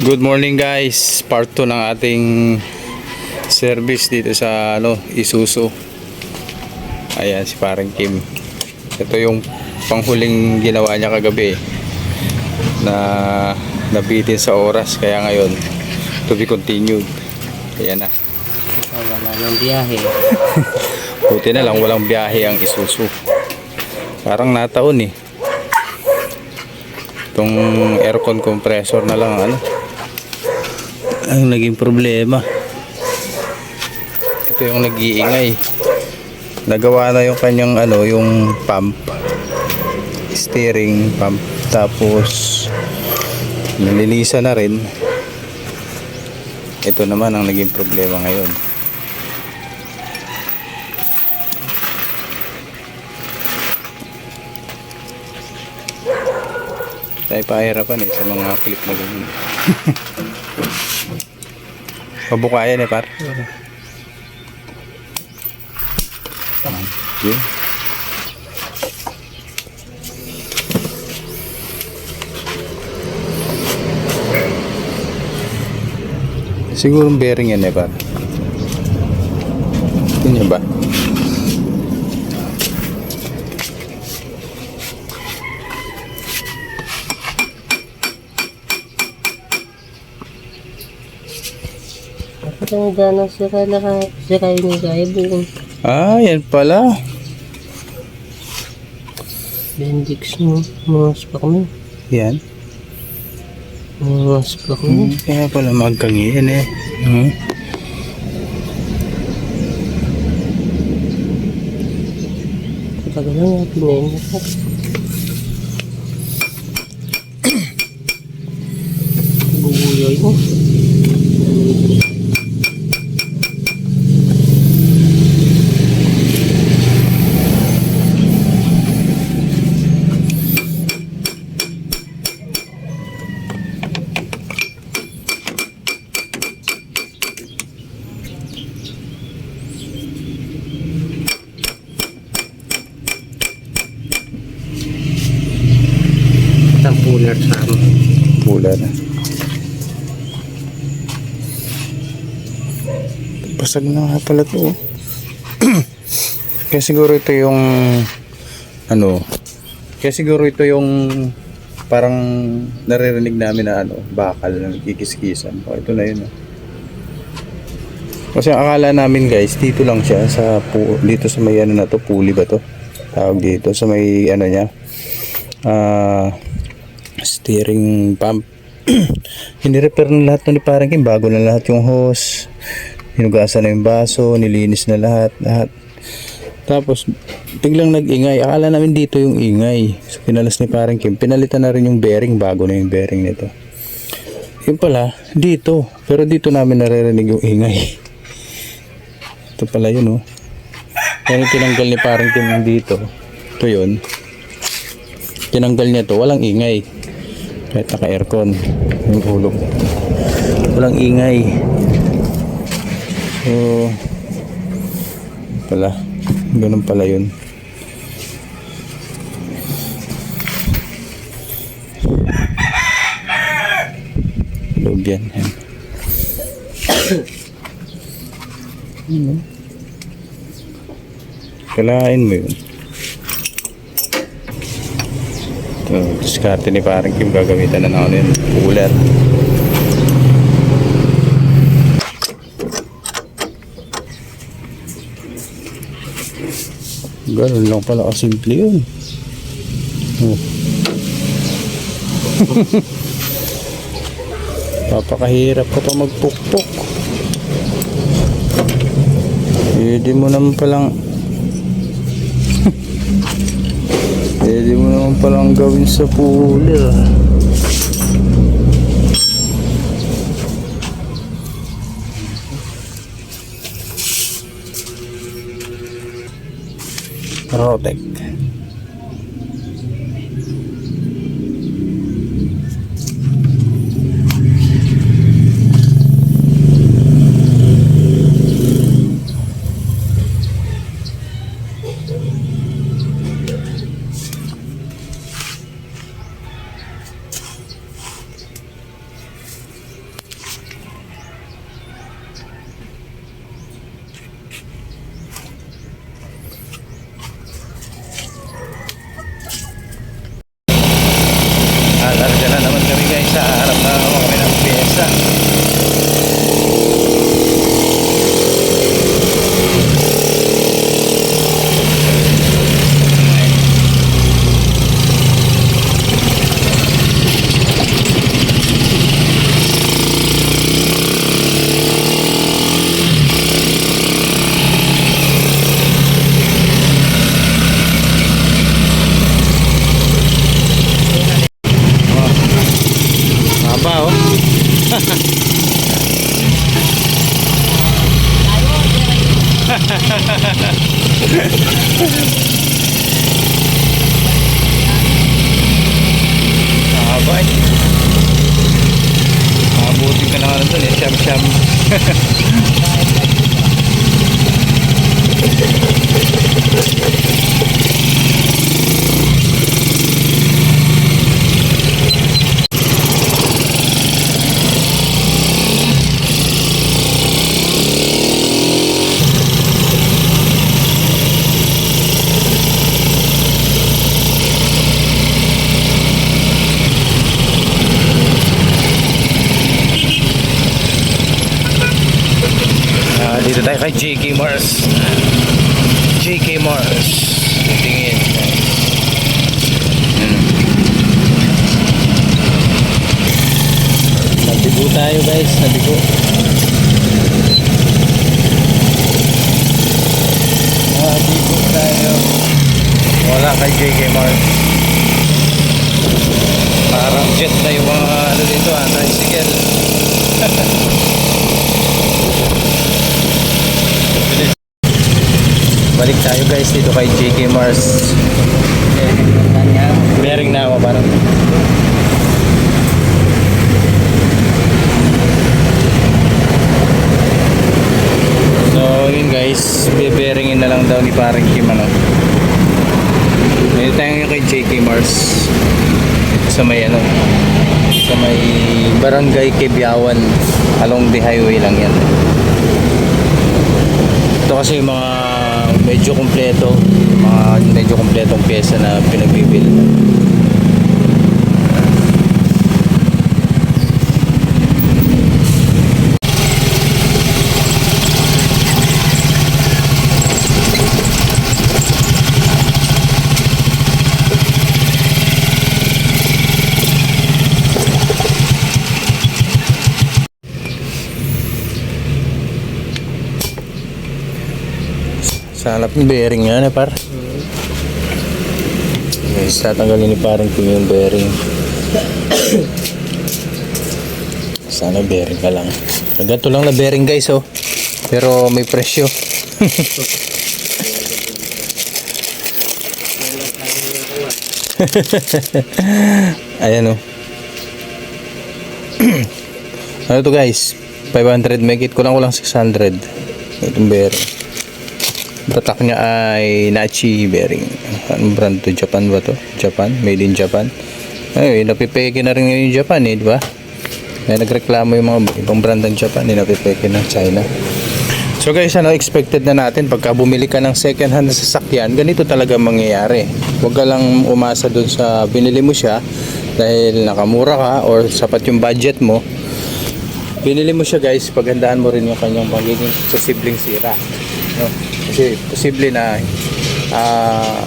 Good morning guys. Part 2 ng ating service dito sa ano, Isuzu. Ayan si parang Kim. Ito yung panghuling ginawa niya kagabi na nabitin sa oras kaya ngayon to be continued. Ayan na. Oh, wala nang biyahe. Buti na lang walang biyahe ang Isuzu. Parang nataon eh. Itong aircon compressor na lang ano. Ang naging problema. Ito yung nag-iingay. Nagawa na yung kanyang ano, yung pump. Steering pump. Tapos nililisa na rin. Ito naman ang naging problema ngayon. Tayo pahirapan eh sa mga clip na ganyan. Pabukayan eh par. Yun. Siguro bearing yan eh par. Ito niya ba? Ito ang gana sira na ka, sira yung buong Ah, yan pala. Bendix mo, mga spak mo. Yan. Mga spak mo. Hmm, kaya pala magkangiyan eh. Hmm. Katagal lang yung pinayin ko. Bubuyoy mo. Tampuler sa amin. Pula na. Basag na nga pala to. oh. kaya siguro ito yung ano, kaya siguro ito yung parang naririnig namin na ano, bakal na nagkikiskisan. O, ito na yun. Oh. Kasi akala namin guys, dito lang siya sa dito sa may ano na to, puli ba to? Tawag dito sa may ano niya. Ah, steering pump. Hinirepair na lahat ni parang Kim. Bago na lahat yung hose. Hinugasan na yung baso. Nilinis na lahat. lahat. Tapos, biglang nag-ingay. Akala namin dito yung ingay. So, pinalas ni parang Kim. Pinalitan na rin yung bearing. Bago na yung bearing nito. Yun pala, dito. Pero dito namin naririnig yung ingay. Ito pala yun, oh. Yung tinanggal ni parang Kim dito. Ito yun. Tinanggal niya to. Walang ingay kahit naka aircon yung hulog. Walang ingay. So pala. Ganun pala yun. Loob yan. Yan kalain mo yun ito diskarte ni parang Kim gagamitan na ano yun cooler Ganun lang pala kasimple yun. Oh. Papakahirap ka pa magpukpok. Pwede mo naman palang Pwede mo naman palang gawin sa cooler. Rotec. Kay JK Mars. JK Mars. Tingin. Hmm. Nabigo tayo guys, nabigo. Nabigo tayo. Wala kay JK Mars. Parang jet na yung mga ano dito ah, tricycle. Balik tayo guys dito kay JK Mars. Bearing na ako parang. So yun guys, beberingin na lang daw ni parang Kim ano. Dito tayo kay JK Mars. Sa may ano, sa may barangay Kebiawan along the highway lang yan. Ito kasi yung mga medyo kompleto, mga medyo kompletong pyesa na pinagbibili. Sa halap ng bearing nga na par. Guys, tatanggalin ni parang Kim yung bearing. Sana bearing ka lang. Ganito lang na bearing guys oh. Pero may presyo. Ayan oh. ano to guys? 500 make it ko lang ko lang 600. Itong bearing. Batak niya ay Nachi bearing. Anong brand to? Japan ba to? Japan? Made in Japan? Ay, napipeke na rin ngayon yung Japan eh, di ba? May nagreklamo yung mga ibang brand ng Japan eh, napipeke ng China. So guys, ano expected na natin pagka bumili ka ng second hand na sasakyan, ganito talaga mangyayari. Huwag ka lang umasa dun sa binili mo siya dahil nakamura ka or sapat yung budget mo. Binili mo siya guys, paghandaan mo rin yung kanyang magiging posibleng sira. No? Kasi posible na ah,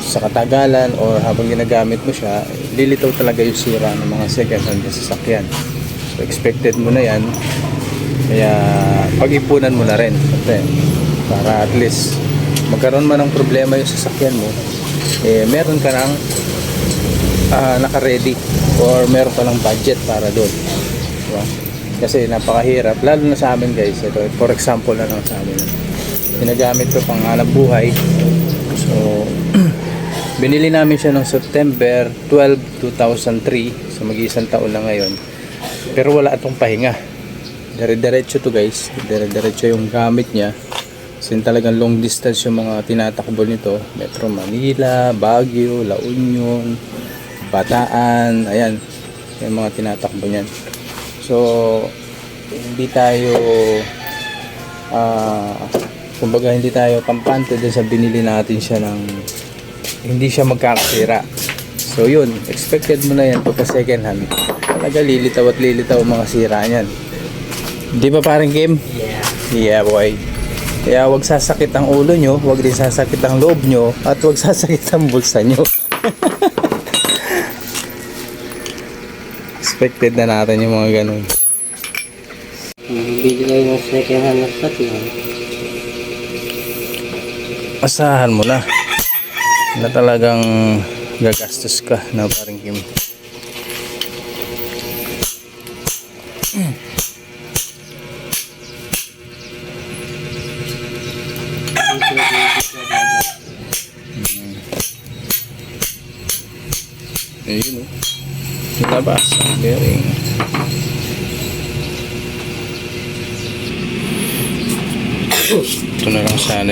sa katagalan or habang ginagamit mo siya, lilitaw talaga yung sira ng mga second hand na sasakyan. So expected mo na yan. Kaya pag-ipunan mo na rin. Siyempre, para at least magkaroon man ng problema yung sasakyan mo, eh meron ka ng ah, naka-ready or meron ka ng budget para doon. Diba? Kasi napakahirap, lalo na sa amin guys. Ito, for example na lang sa amin. Ginagamit ko pang hanap buhay. So, binili namin siya noong September 12, 2003. So, mag-iisang taon na ngayon. Pero wala itong pahinga. Dire-diretso to guys. Dire-diretso yung gamit niya. Kasi talagang long distance yung mga tinatakbo nito. Metro Manila, Baguio, La Union, Bataan, ayan. Yung mga tinatakbo niyan. So, hindi tayo ah kumbaga hindi tayo kampante dun sa binili natin siya ng hindi siya magkakasira. So yun, expected mo na yan pagka second hand. Talaga lilitaw at lilitaw ang mga sira niyan. Di ba parang game? Yeah. Yeah boy. Kaya wag sasakit ang ulo nyo, wag din sasakit ang loob nyo, at wag sasakit ang bulsa nyo. Expected na natin yung mga ganun. Bili kayo ng second hand na sasakyan. Asahan mo na na talagang gagastos ka na parang Kim.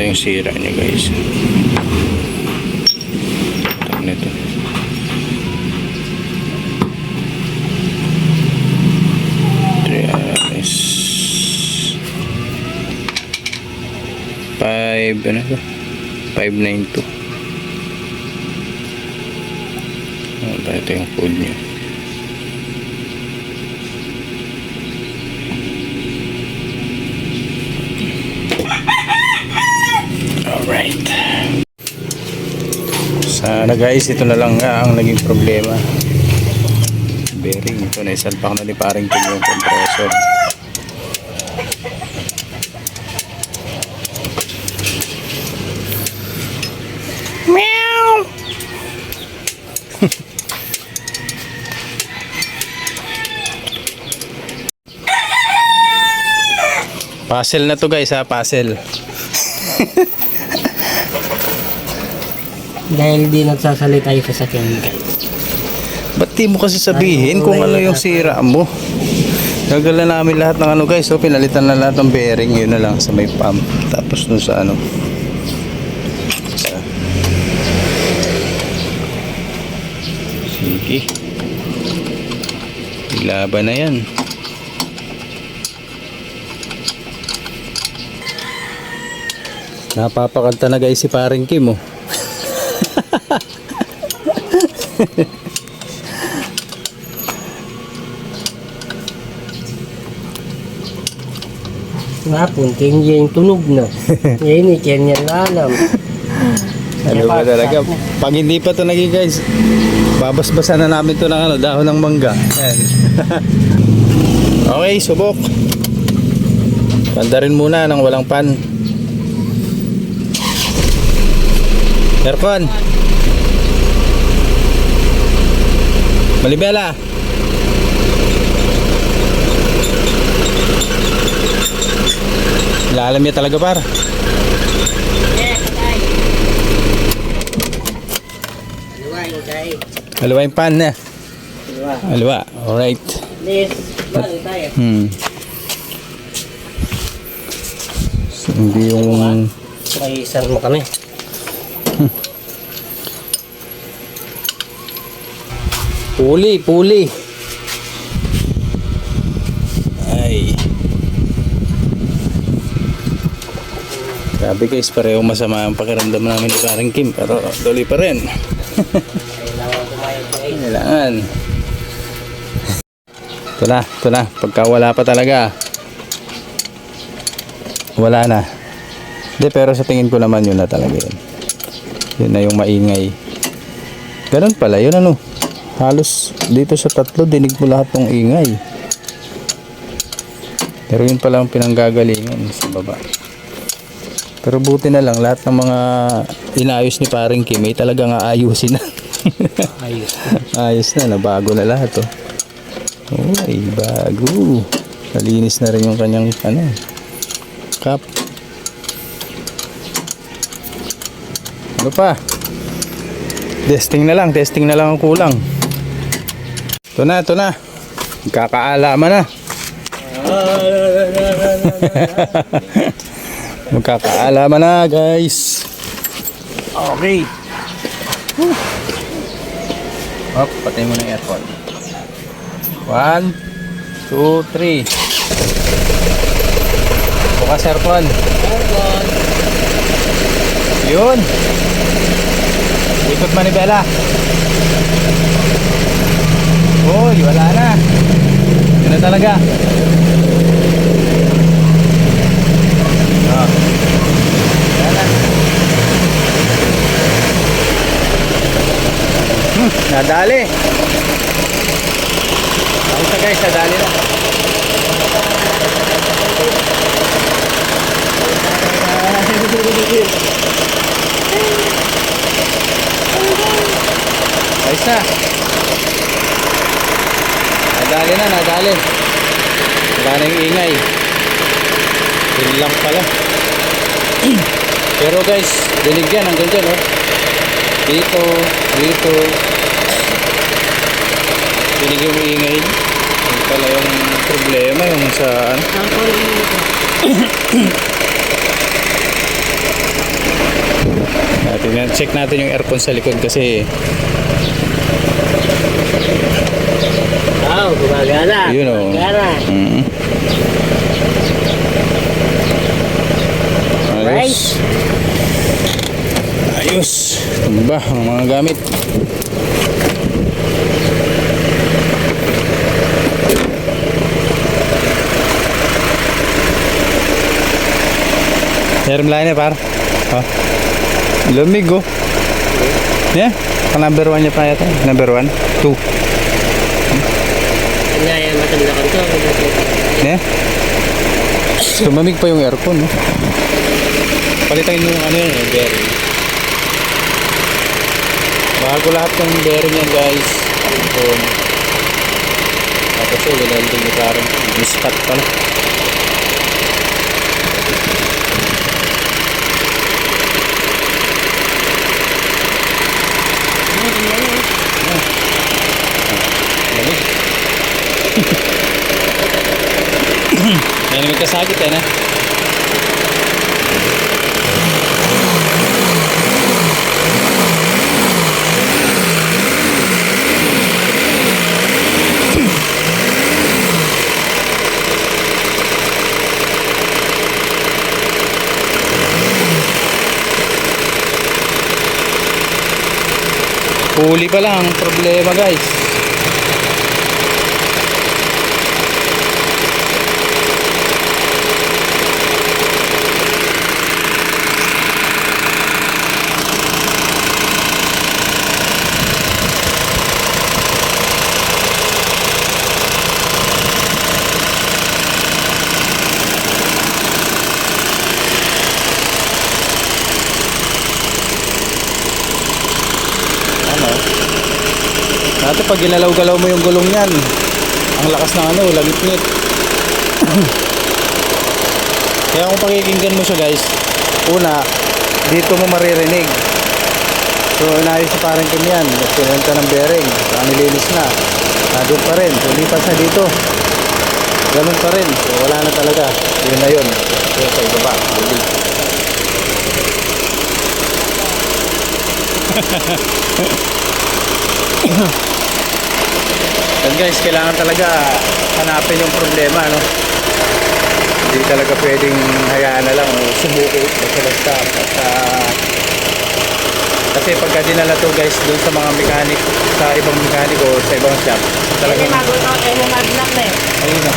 Sana yung sira niya guys. Nito. Trias. Five, ano to? 592. Ano ba ito yung code niya? Sana guys, ito na lang nga ang naging problema. Bearing, ito na isalpak na ni paring Kim yung compressor. Meow! Puzzle na to guys ha, puzzle. Dahil di nagsasalita yung sasakyan guys. Ba't di mo kasi sabihin kung ano yung sira mo? Gagala namin lahat ng ano guys, so pinalitan na lahat ng bearing, yun na lang sa may pump. Tapos dun sa ano. Sa... Sige. Ilaban na yan. Napapakanta na guys si paring Kim oh. Nga punting yung tunog na. Yan ni Ken yan na alam. Ano ba talaga? Pag hindi pa to naging guys, babasbasan na namin to ng ano, dahon ng mangga. Okay, subok. Panda rin muna ng walang pan. Aircon. Malibela. Lalam niya talaga par. Haliwa yung pan na. Alright. Yes. Bali tayo. Hmm. So, hindi yung May mo kami. Puli, puli. Ay. Sabi guys, pareho masama ang pakiramdam namin ni Karen Kim, pero tuloy pa rin. Kailangan. Ito na, ito na. Pagka wala pa talaga, wala na. Hindi, pero sa tingin ko naman yun na talaga yun. Yun na yung maingay. Ganun pala, yun ano. Halos dito sa tatlo, dinig mo lahat ng ingay. Pero yun pala ang pinanggagalingan sa baba. Pero buti na lang, lahat ng mga inayos ni paring Kim, ay talagang aayusin na. Ayos. Ayos na, nabago na lahat oh. Uy, bago. Nalinis na rin yung kanyang ano, cup. Ano pa? Testing na lang, testing na lang ang kulang. Ito na, ito na. Magkakaalaman na. Magkakaalaman na, guys. Okay. Hop, patay mo na yung aircon. One, two, three. Bukas aircon. Yun. Ikot manibela. Uy, wala na. Yun na talaga. Ah. Wala na. Hmm, nadali. Na guys, nadali na. Ayos na. Nadali na, nadali. Wala na ingay. Yun pala. Pero guys, dinig yan hanggang dyan, oh. Dito, dito. Dinig yung ingay. pala yung problema yung sa ano. Natin yan. Check natin yung aircon sa likod kasi Wow, gumagana. Yun o. Gumagana. Mm -hmm. Ayos. Ayos. Ano Tumba ang mga gamit. Air line eh, par. Oh. Lumig. Yeah, number 1 niya pa yata. Number 1, 2. Ne? Tumamig pa yung aircon, no? Palitan mo yung ano yun, yung bearing. Bago lahat ng bearing yan, guys. Aircon. Tapos yun, linending ni Karen. Miscut pala. Yan may kasagit yan, eh. Huli pa lang ang problema guys. Dati pag ginalaw-galaw mo yung gulong niyan, ang lakas ng ano, langit-ngit. Kaya kung pakikinggan mo siya guys, una, dito mo maririnig. So, inayos sa parang Kim yan. Pinenta ng bearing. Saka nilinis na. Nandun pa rin. So, lipat na dito. Ganun pa rin. So, wala na talaga. Yun na yun. Yun sa ibaba. Huli. Yan guys, kailangan talaga hanapin yung problema, no? Hindi talaga pwedeng hayaan na lang o sumuko basta-basta. At, ah, kasi pagka dinala to guys doon sa mga mechanic, sa ibang mechanic o sa ibang shop, talagang Mago to, eh, mo mag-block na eh. ayun na.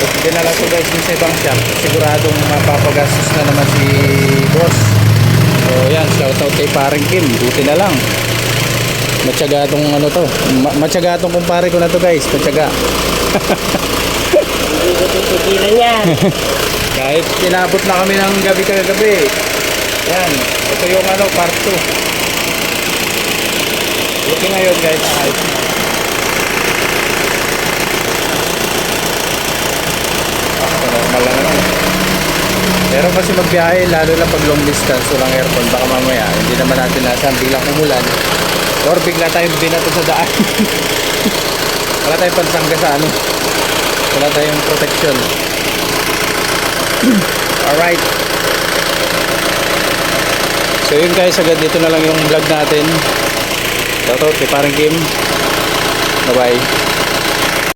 Pag dinala to guys dun sa ibang shop, siguradong mapapagastos na naman si boss. So yan, shoutout kay paring Kim, buti na lang. Matyaga tong ano to, ma- matyaga tong kumpare ko na to guys, matyaga. Hindi ko titigilan yan. Kahit tinabot na kami ng gabi kagabi. Yan, ito yung ano, part 2. Looking ngayon guys, ayos. Normal lang naman. Pero kasi magbiyahe, lalo na pag long distance, walang aircon, baka mamaya, hindi naman natin nasa biglang umulan. Or bigla tayong binato sa daan. Wala tayong pansangga sa ano. Wala tayong protection. Alright. So yun guys, agad dito na lang yung vlog natin. Shoutout kay parang Kim. Bye bye.